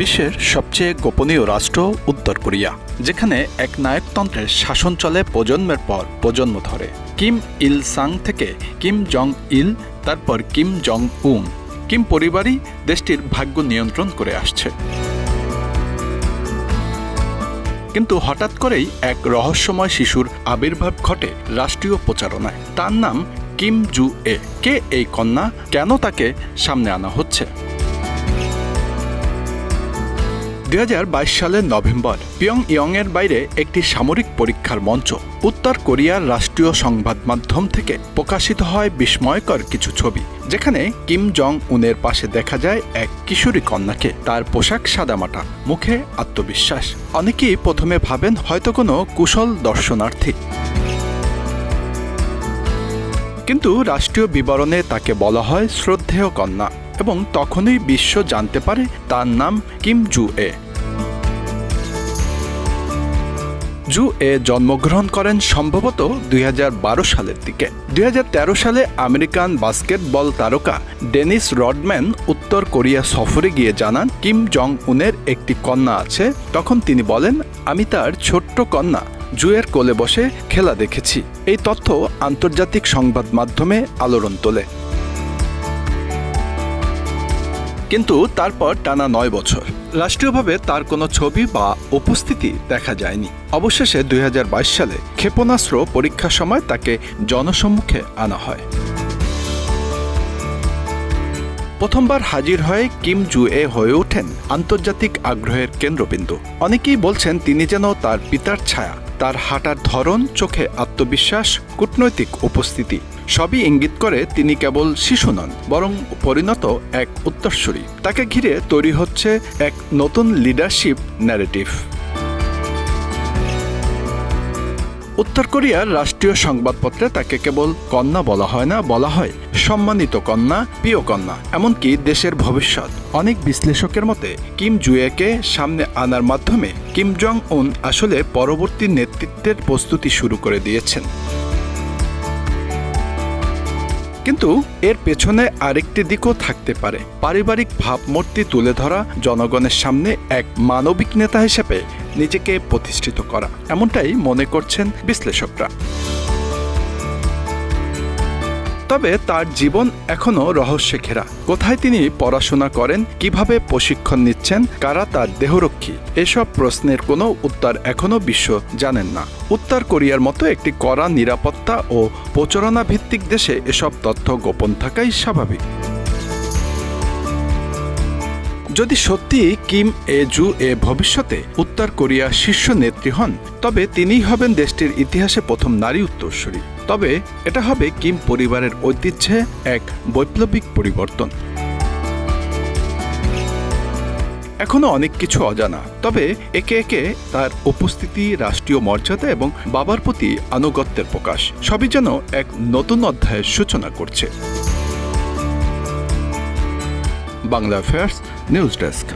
বিশ্বের সবচেয়ে গোপনীয় রাষ্ট্র উত্তর কোরিয়া, যেখানে এক নায়কতন্ত্রের শাসন চলে প্রজন্মের পর প্রজন্ম ধরে। কিম ইল সাং থেকে কিম জং ইল তারপর কিম জং উন কিম পরিবারই দেশটির ভাগ্য নিয়ন্ত্রণ করে আসছে। কিন্তু হঠাৎ করেই এক রহস্যময় শিশুর আবির্ভাব ঘটে রাষ্ট্রীয় প্রচারণায়। তার নাম কিম জু এ কে এই কন্যা? কেন তাকে সামনে আনা হচ্ছে? দুই হাজার বাইশ সালের নভেম্বর পিয়ং ইয়ং এর বাইরে একটি সামরিক পরীক্ষার মঞ্চ উত্তর কোরিয়ার রাষ্ট্রীয় সংবাদ মাধ্যম থেকে প্রকাশিত হয় বিস্ময়কর কিছু ছবি, যেখানে কিম জং উনের পাশে দেখা যায় এক কিশোরী কন্যাকে। তার পোশাক সাদামাটা, মুখে আত্মবিশ্বাস। অনেকেই প্রথমে ভাবেন হয়তো কোনো কুশল দর্শনার্থী। কিন্তু রাষ্ট্রীয় বিবরণে তাকে বলা হয় শ্রদ্ধেয় কন্যা এবং তখনই বিশ্ব জানতে পারে তার নাম কিম জু এ জু এ জন্মগ্রহণ করেন সম্ভবত দুই হাজার বারো সালের দিকে। দুই হাজার তেরো সালে আমেরিকান বাস্কেটবল তারকা ডেনিস রডম্যান উত্তর কোরিয়া সফরে গিয়ে জানান, কিম জং উনের একটি কন্যা আছে। তখন তিনি বলেন, আমি তার ছোট্ট কন্যা। জুয়ের কোলে বসে খেলা দেখেছি। এই তথ্য আন্তর্জাতিক সংবাদ মাধ্যমে আলোড়ন তোলে। কিন্তু তারপর টানা নয় বছর। রাষ্ট্রীয়ভাবে তার কোনো ছবি বা উপস্থিতি দেখা যায়নি। অবশেষে দুই হাজার বাইশ সালে ক্ষেপণাস্ত্র পরীক্ষার সময় তাকে জনসম্মুখে আনা হয়। প্রথমবার হাজির হয়ে কিম জু এ হয়ে ওঠেন আন্তর্জাতিক আগ্রহের কেন্দ্রবিন্দু। অনেকেই বলছেন তিনি যেন তার পিতার ছায়া। তার হাঁটার ধরন, চোখে আত্মবিশ্বাস, কূটনৈতিক উপস্থিতি, সবই ইঙ্গিত করে তিনি কেবল শিশু নন, বরং পরিণত এক উত্তরসূরি। তাকে ঘিরে তৈরি হচ্ছে এক নতুন লিডারশিপ ন্যারেটিভ উত্তর কোরিয়ার রাষ্ট্রীয় সংবাদপত্রে তাকে কেবল কন্যা বলা হয় না, বলা হয় সম্মানিত কন্যা, প্রিয় কন্যা। এমনকি দেশের ভবিষ্যৎ। অনেক বিশ্লেষকের মতে, কিম জুয়েকে সামনে আনার মাধ্যমে কিম জং উন আসলে পরবর্তী নেতৃত্বের প্রস্তুতি শুরু করে দিয়েছেন। কিন্তু এর পেছনে আরেকটি দিকও থাকতে পারে। পারিবারিক ভাবমূর্তি তুলে ধরা জনগণের সামনে এক মানবিক নেতা হিসেবে নিজেকে প্রতিষ্ঠিত করা। এমনটাই মনে করছেন বিশ্লেষকরা। তবে তার জীবন এখনও রহস্যে ঘেরা। কোথায় তিনি পড়াশোনা করেন, কীভাবে প্রশিক্ষণ নিচ্ছেন, কারা তার দেহরক্ষী, এসব প্রশ্নের কোনো উত্তর এখনও বিশ্ব জানেন না। উত্তর কোরিয়ার মতো একটি কড়া নিরাপত্তা ও প্রচারণা ভিত্তিক দেশে এসব তথ্য গোপন থাকাই স্বাভাবিক। যদি সত্যি কিম এ জু এ ভবিষ্যতে উত্তর কোরিয়ার শীর্ষ নেত্রী হন, তবে তিনিই হবেন দেশটির ইতিহাসে প্রথম নারী উত্তরসূরি। তবে এটা হবে কিম পরিবারের ঐতিহ্যে এক বৈপ্লবিক পরিবর্তন। এখনও অনেক কিছু অজানা, তবে একে একে তার উপস্থিতি, রাষ্ট্রীয় মর্যাদা এবং বাবার প্রতি আনুগত্যের প্রকাশ, সবই যেন এক নতুন অধ্যায়ের সূচনা করছে। Bangla affairs News Desk.